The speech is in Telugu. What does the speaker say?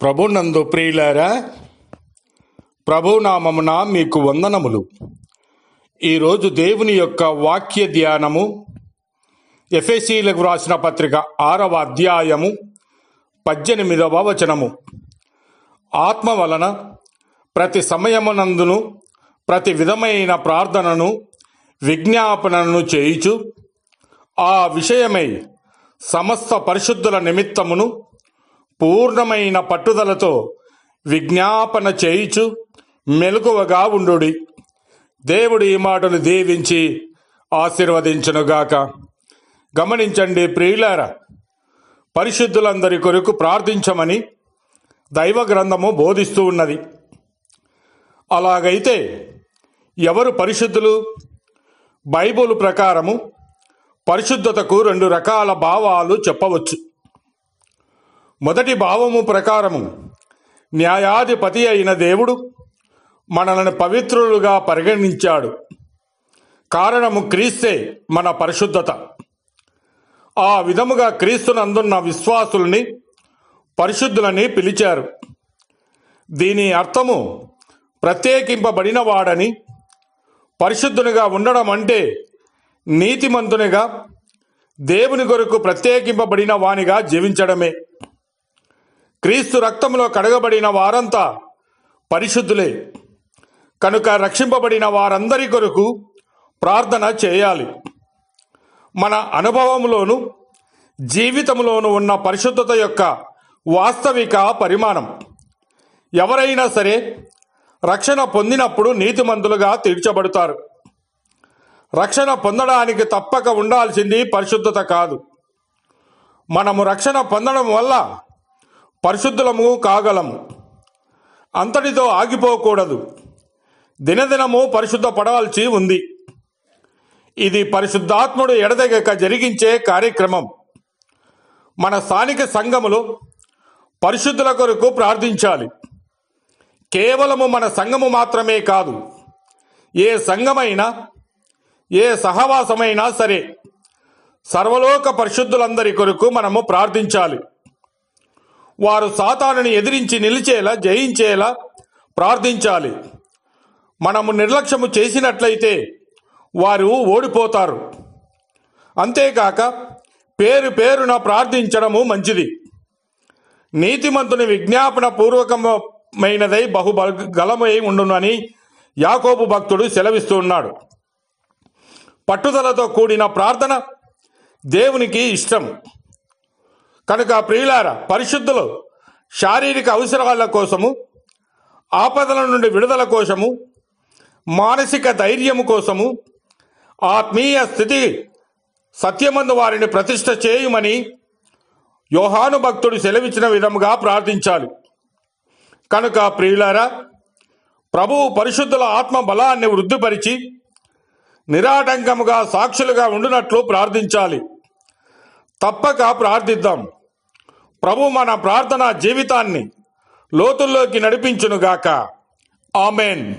ప్రభునందు ప్రియులారా ప్రభునామమున మీకు వందనములు. ఈరోజు దేవుని యొక్క వాక్య ధ్యానము ఎఫ్ఎసీలకు వ్రాసిన పత్రిక ఆరవ అధ్యాయము పద్దెనిమిదవ వచనము. ఆత్మ వలన ప్రతి సమయమునందును ప్రతి విధమైన ప్రార్థనను విజ్ఞాపనను చేయుచు ఆ విషయమై సమస్త పరిశుద్ధుల నిమిత్తమును పూర్ణమైన పట్టుదలతో విజ్ఞాపన చేయుచు మెలకువగా ఉండుడి. దేవుడు ఈ మాటను దీవించి ఆశీర్వదించునుగాక. గమనించండి ప్రియులారా పరిశుద్ధులందరి కొరకు ప్రార్థించమని దైవ గ్రంథము బోధిస్తూ ఉన్నది. అలాగైతే ఎవరు పరిశుద్ధులు? బైబుల్ ప్రకారము పరిశుద్ధతకు రెండు రకాల భావాలు చెప్పవచ్చు. మొదటి భావము ప్రకారము న్యాయాధిపతి అయిన దేవుడు మనలను పవిత్రులుగా పరిగణించాడు. కారణము క్రీస్తే మన పరిశుద్ధత. ఆ విధముగా క్రీస్తునందున్న విశ్వాసుల్ని పరిశుద్ధులని పిలిచారు. దీని అర్థము ప్రత్యేకింపబడిన వాడని పరిశుద్ధునిగా ఉండడం అంటే నీతిమంతునిగా దేవుని కొరకు ప్రత్యేకింపబడిన వానిగా జీవించడమే. క్రీస్తు రక్తంలో కడగబడిన వారంతా పరిశుద్ధులే. కనుక రక్షింపబడిన వారందరి కొరకు ప్రార్థన చేయాలి. మన అనుభవంలోను జీవితంలోను ఉన్న పరిశుద్ధత యొక్క వాస్తవిక పరిమాణం. ఎవరైనా సరే రక్షణ పొందినప్పుడు నీతిమంతులుగా తీర్చబడతారు. రక్షణ పొందడానికి తప్పక ఉండాల్సింది పరిశుద్ధత కాదు. మనము రక్షణ పొందడం వల్ల పరిశుద్ధులము కాగలము. అంతటితో ఆగిపోకూడదు. దినదినము పరిశుద్ధ పడవలసి ఉంది. ఇది పరిశుద్ధాత్ముడు ఎడదగక జరిగించే కార్యక్రమం. మన స్థానిక సంఘములు పరిశుద్ధుల కొరకు ప్రార్థించాలి. కేవలము మన సంఘము మాత్రమే కాదు. ఏ సంఘమైనా ఏ సహవాసమైనా సరే సర్వలోక పరిశుద్ధులందరి కొరకు మనము ప్రార్థించాలి. వారు సాతానుని ఎదిరించి నిలిచేలా జయించేలా ప్రార్థించాలి. మనము నిర్లక్ష్యము చేసినట్లయితే వారు ఓడిపోతారు. అంతేకాక పేరు పేరున ప్రార్థించడము మంచిది. నీతిమంతుని విజ్ఞాపన పూర్వకమైనదై బహుబలమై ఉండునని యాకోబు భక్తుడు సెలవిస్తున్నాడు. పట్టుదలతో కూడిన ప్రార్థన దేవునికి ఇష్టం. కనుక ప్రియులార పరిశుద్ధులు శారీరక అవసరాల కోసము ఆపదల నుండి విడుదల కోసము మానసిక ధైర్యము కోసము ఆత్మీయ స్థితి సత్యమందు వారిని ప్రతిష్ట చేయుమని యోహాను భక్తుడు సెలవిచ్చిన విధముగా ప్రార్థించాలి. కనుక ప్రియులారా ప్రభువు పరిశుద్ధుల ఆత్మ బలాన్ని వృద్ధిపరిచి నిరాటంకముగా సాక్షులుగా ఉండునట్లు ప్రార్థించాలి. తప్పక ప్రార్థిద్దాం. ప్రభు మన ప్రార్థన జీవితాన్ని లోతుల్లోకి నడిపించునుగాక. ఆమెన్.